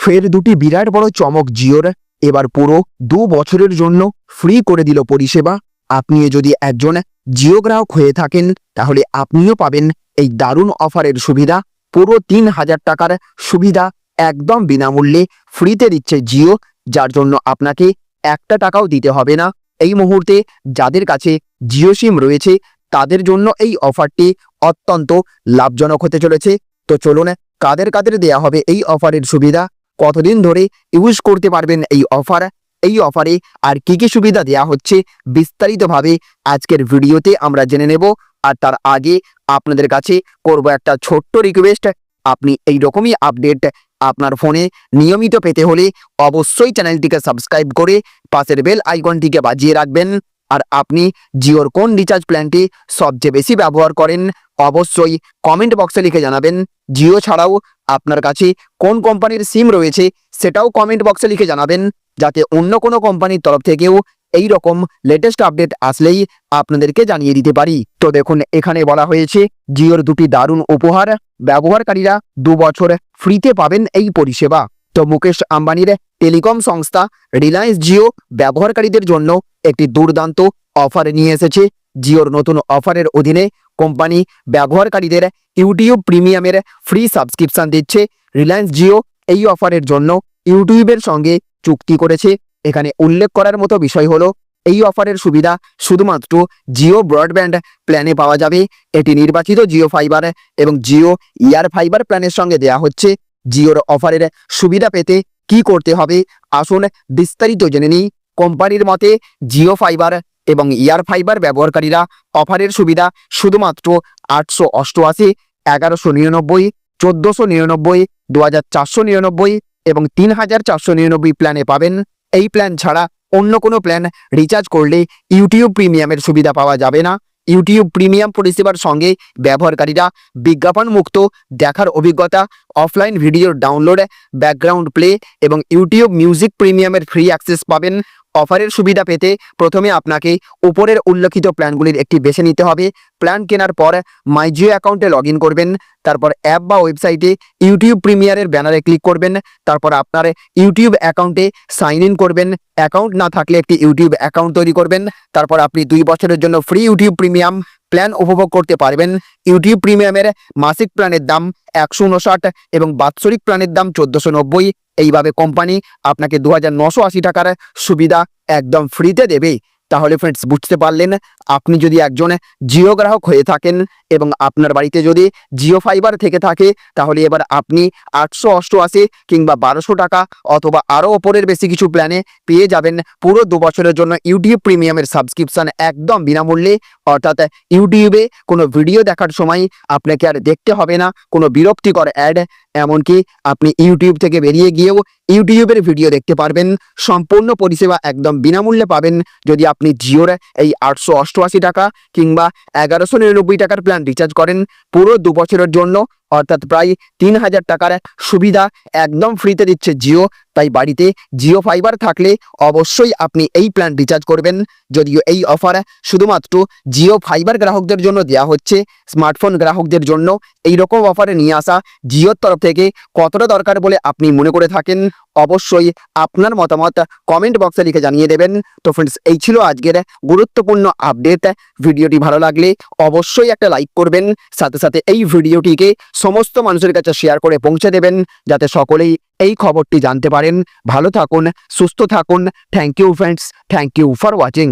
ফের দুটি বিরাট বড় চমক জিওর। এবার পুরো দু বছরের জন্য ফ্রি করে দিল পরিষেবা। আপনিও যদি একজন জিও গ্রাহক হয়ে থাকেন, তাহলে আপনিও পাবেন এই দারুণ অফারের সুবিধা। পুরো তিন হাজার টাকার সুবিধা একদম বিনামূল্যে ফ্রিতে দিচ্ছে জিও, যার জন্য আপনাকে একটা টাকাও দিতে হবে না। এই মুহূর্তে যাদের কাছে জিও সিম রয়েছে, তাদের জন্য এই অফারটি অত্যন্ত লাভজনক হতে চলেছে। তো চলুন, কাদের কাদের দেয়া হবে এই অফারের সুবিধা? কতদিন ধরে ইউজ করতে পারবেন এই অফার এই অফারে আর কি কি সুবিধা দেয়া হচ্ছে? বিস্তারিতভাবে আজকের ভিডিওতে আমরা জেনে নেব। আর তার আগে আপনাদের কাছে করব একটা ছোট্ট রিকোয়েস্ট আপনি এই রকমই আপডেট আপনার ফোনে নিয়মিত পেতে হলে অবশ্যই চ্যানেলটিকে সাবস্ক্রাইব করে পাশের বেল আইকনটিকে বাজিয়ে রাখবেন। আর আপনি জিওর কোন রিচার্জ প্ল্যানটি সবচেয়ে বেশি ব্যবহার করেন, অবশ্যই কমেন্ট বক্সে লিখে জানাবেন। জিও ছাড়াও আপনার কাছে কোন কোম্পানির সিম রয়েছে সেটাও কমেন্ট বক্সে লিখে জানাবেন, যাতে অন্য কোনো কোম্পানির তরফ থেকেও এই রকম লেটেস্ট আপডেট আসলেই আপনাদেরকে জানিয়ে দিতে পারি। তো দেখুন, এখানে বলা হয়েছে, জিওর দুটি দারুণ উপহার। ব্যবহারকারীরা দু বছর ফ্রিতে পাবেন এই পরিষেবা। তো মুকেশ আম্বানির টেলিকম সংস্থা রিলায়েন্স জিও ব্যবহারকারীদের জন্য একটি দুর্দান্ত অফার নিয়ে এসেছে। জিওর নতুন অফারের অধীনে কোম্পানি ব্যবহারকারীদের ইউটিউব প্রিমিয়ামের ফ্রি সাবস্ক্রিপশন দিচ্ছে। রিলায়েন্স জিও এই অফারের জন্য ইউটিউবের সঙ্গে চুক্তি করেছে। এখানে উল্লেখ করার মতো বিষয় হলো, এই অফারের সুবিধা শুধুমাত্র জিও ব্রডব্যান্ড প্ল্যানে পাওয়া যাবে। এটি নির্বাচিত জিও ফাইবার এবং জিও ইয়ার ফাইবার প্ল্যানের সঙ্গে দেয়া হচ্ছে। জিওর অফারের সুবিধা পেতে কি করতে হবে? আসুন বিস্তারিত জেনে নিই। কোম্পানির মতে, জিও ফাইবার এবং ইয়ার ফাইবার ব্যবহারকারীরা অফারের সুবিধা শুধুমাত্র আটশো অষ্টআশি, এগারোশো নিরানব্বই, চোদ্দোশো নিরানব্বই দু হাজার চারশো নিরানব্বই এবং তিন হাজার চারশো নিরানব্বই প্ল্যানে পাবেন। এই প্ল্যান ছাড়া অন্য কোনো প্ল্যান রিচার্জ করলে ইউটিউব প্রিমিয়ামের সুবিধা পাওয়া যাবে না। ইউটিউব প্রিমিয়াম পরিষেবার সঙ্গে ব্যবহারকারীরা বিজ্ঞাপন মুক্ত দেখার অভিজ্ঞতা অফলাইন ভিডিওর ডাউনলোড ব্যাকগ্রাউন্ড প্লে এবং ইউটিউব মিউজিক প্রিমিয়ামের ফ্রি অ্যাক্সেস পাবেন। অফারের সুবিধা পেতে প্রথমে আপনাকে উপরের উল্লেখিত প্ল্যানগুলির একটি বেছে নিতে হবে। প্ল্যান কেনার পর মাইজিও অ্যাকাউন্টে লগ করবেন। তারপর অ্যাপ বা ওয়েবসাইটে ইউটিউব প্রিমিয়ারের ব্যানারে ক্লিক করবেন। তারপর আপনার ইউটিউব অ্যাকাউন্টে সাইন ইন করবেন। অ্যাকাউন্ট না থাকলে একটি ইউটিউব অ্যাকাউন্ট তৈরি করবেন। তারপর আপনি দুই বছরের জন্য ফ্রি ইউটিউব প্রিমিয়াম প্ল্যান উপভোগ করতে পারবেন। ইউটিউব প্রিমিয়ামের মাসিক প্ল্যানের দাম একশো উনষাট এবং বাৎসরিক প্ল্যানের দাম চোদ্দশো নব্বই। এইভাবে কোম্পানি আপনাকে দু টাকার সুবিধা একদম ফ্রিতে দেবে। তাহলে ফ্রেন্ডস বুঝতে পারলেন? আপনি যদি একজন জিও গ্রাহক হয়ে থাকেন এবং আপনার বাড়িতে যদি জিও ফাইবার থেকে থাকে, তাহলে এবার আপনি আটশো অষ্টআশি কিংবা বারোশো টাকা অথবা আরও ওপরের বেশি কিছু প্ল্যানে পেয়ে যাবেন পুরো দু বছরের জন্য ইউটিউব প্রিমিয়ামের সাবস্ক্রিপশন একদম বিনামূল্যে। অর্থাৎ ইউটিউবে কোনো ভিডিও দেখার সময় আপনাকে আর দেখতে হবে না, কোনো বিরক্তিকর অ্যাড এমনকি আপনি ইউটিউব থেকে বেরিয়ে গিয়েও ইউটিউবের ভিডিও দেখতে পারবেন। সম্পূর্ণ পরিষেবা একদম বিনামূল্যে পাবেন। যদি আপনি জিওর এই আটশো অষ্টআশি টাকা কিংবা এগারোশো নিরানব্বই টাকার প্ল্যান রিচার্জ করেন পুরো দু বছরের জন্য। অর্থাৎ প্রায় তিন হাজার টাকার সুবিধা একদম ফ্রিতে দিচ্ছে জিও। তাই বাড়িতে জিও ফাইবার থাকলে অবশ্যই আপনি এই প্ল্যান রিচার্জ করবেন। যদিও এই অফার শুধুমাত্র জিও ফাইবার গ্রাহকদের জন্য দেওয়া হচ্ছে স্মার্টফোন গ্রাহকদের জন্য। এই রকম অফারে নিয়ে আসা জিওর তরফ থেকে কতটা দরকার বলে আপনি মনে করে থাকেন, অবশ্যই আপনার মতামত কমেন্ট বক্সে লিখে জানিয়ে দেবেন। তো ফ্রেন্ডস এই ছিল আজকের গুরুত্বপূর্ণ আপডেট ভিডিওটি ভালো লাগলে অবশ্যই একটা লাইক করবেন। সাথে সাথে এই ভিডিওটিকে সমস্ত মানুষের কাছে শেয়ার করে পৌঁছে দেবেন, যাতে সকলেই এই খবরটি জানতে পারেন। ভালো থাকুন, সুস্থ থাকুন। Thank you friends thank you for watching